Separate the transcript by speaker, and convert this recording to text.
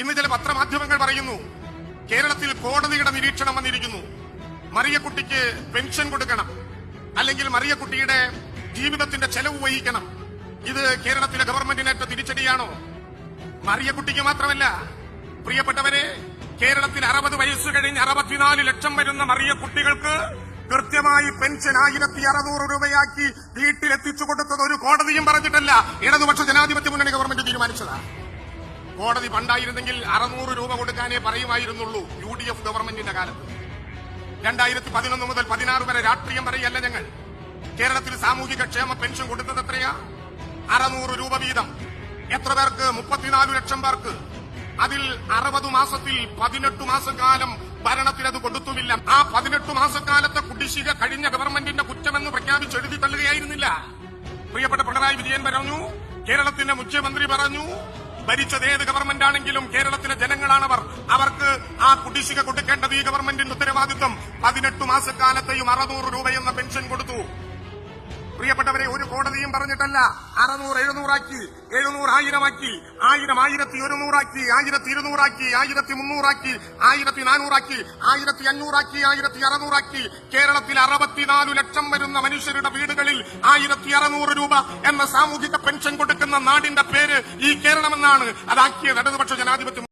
Speaker 1: ഇന്ന് ചില പത്രമാധ്യമങ്ങൾ പറയുന്നു കേരളത്തിൽ കോടതിയുടെ നിരീക്ഷണം വന്നിരിക്കുന്നു. മറിയക്കുട്ടിക്ക് പെൻഷൻ കൊടുക്കണം അല്ലെങ്കിൽ മറിയക്കുട്ടിയുടെ ജീവിതത്തിന്റെ ചെലവ് വഹിക്കണം. ഇത് കേരളത്തിലെ ഗവൺമെന്റിനേറ്റ തിരിച്ചടിയാണോ? മറിയക്കുട്ടിക്ക് മാത്രമല്ല പ്രിയപ്പെട്ടവരെ കേരളത്തിൽ അറുപത് വയസ്സ് കഴിഞ്ഞ് അറുപത്തിനാല് ലക്ഷം വരുന്ന മറിയക്കുട്ടികൾക്ക് കൃത്യമായി പെൻഷൻ ആയിരത്തി അറുന്നൂറ് രൂപയാക്കി വീട്ടിലെത്തിച്ചു കൊടുത്തത് ഒരു കോടതിയും പറഞ്ഞിട്ടല്ല. ഇടതുപക്ഷ ജനാധിപത്യ മുന്നണി ഗവൺമെന്റ് തീരുമാനിച്ചതാണ് കോടതി പണ്ടായിരുന്നെങ്കിൽ അറുന്നൂറ് രൂപ കൊടുക്കാനേ പറയുമായിരുന്നുള്ളൂ യു ഡി എഫ് ഗവൺമെന്റിന്റെ കാലത്ത്. രണ്ടായിരത്തി പതിനൊന്ന് മുതൽ പതിനാറ് വരെ രാഷ്ട്രീയം പറയല്ല ഞങ്ങൾ. കേരളത്തിൽ സാമൂഹിക ക്ഷേമ പെൻഷൻ കൊടുത്തത് എത്രയാ? അറുന്നൂറ് രൂപ വീതം. എത്ര പേർക്ക്? മുപ്പത്തിനാല് ലക്ഷം പേർക്ക്. അതിൽ അറുപത് മാസത്തിൽ പതിനെട്ട് മാസക്കാലം ഭരണത്തിൽ അത് കൊടുത്തുമില്ല. ആ പതിനെട്ട് മാസക്കാലത്തെ കുടിശ്ശിക കഴിഞ്ഞ ഗവൺമെന്റിന്റെ കുറ്റമെന്ന് പ്രഖ്യാപിച്ച് എഴുതി തള്ളുകയായിരുന്നില്ല. പ്രിയപ്പെട്ട പിണറായി വിജയൻ പറഞ്ഞു കേരളത്തിന്റെ മുഖ്യമന്ത്രി പറഞ്ഞു ഭരിച്ചത് ഏത് ഗവൺമെന്റ് ആണെങ്കിലും കേരളത്തിലെ ജനങ്ങളാണവർ. അവർക്ക് ആ കുടിശ്ശിക കൊടുക്കേണ്ടത് ഈ ഗവൺമെന്റിന്റെ ഉത്തരവാദിത്വം. പതിനെട്ട് മാസക്കാലത്തെയും അറുന്നൂറ് രൂപയെന്ന പെൻഷൻ കൊടുത്തു. കോടതിയും പറഞ്ഞിട്ടല്ല. അറുന്നൂറ് എഴുന്നൂറാക്കി എഴുന്നൂറ് ആയിരമാക്കി ആയിരം ആയിരത്തി ഒരുന്നൂറാക്കി ആയിരത്തി ഇരുന്നൂറാക്കി ആയിരത്തി മുന്നൂറാക്കി ആയിരത്തി നാനൂറാക്കി ആയിരത്തി അഞ്ഞൂറാക്കി ആയിരത്തി അറുന്നൂറാക്കി കേരളത്തിൽ അറുപത്തിനാലു ലക്ഷം വരുന്ന മനുഷ്യരുടെ വീടുകളിൽ ആയിരത്തി അറുന്നൂറ് രൂപ എന്ന സാമൂഹിക പെൻഷൻ കൊടുക്കുന്ന നാടിന്റെ പേര് ഈ കേരളമെന്നാണ്. അതാക്കിയത്. ഇടതുപക്ഷ ജനാധിപത്യം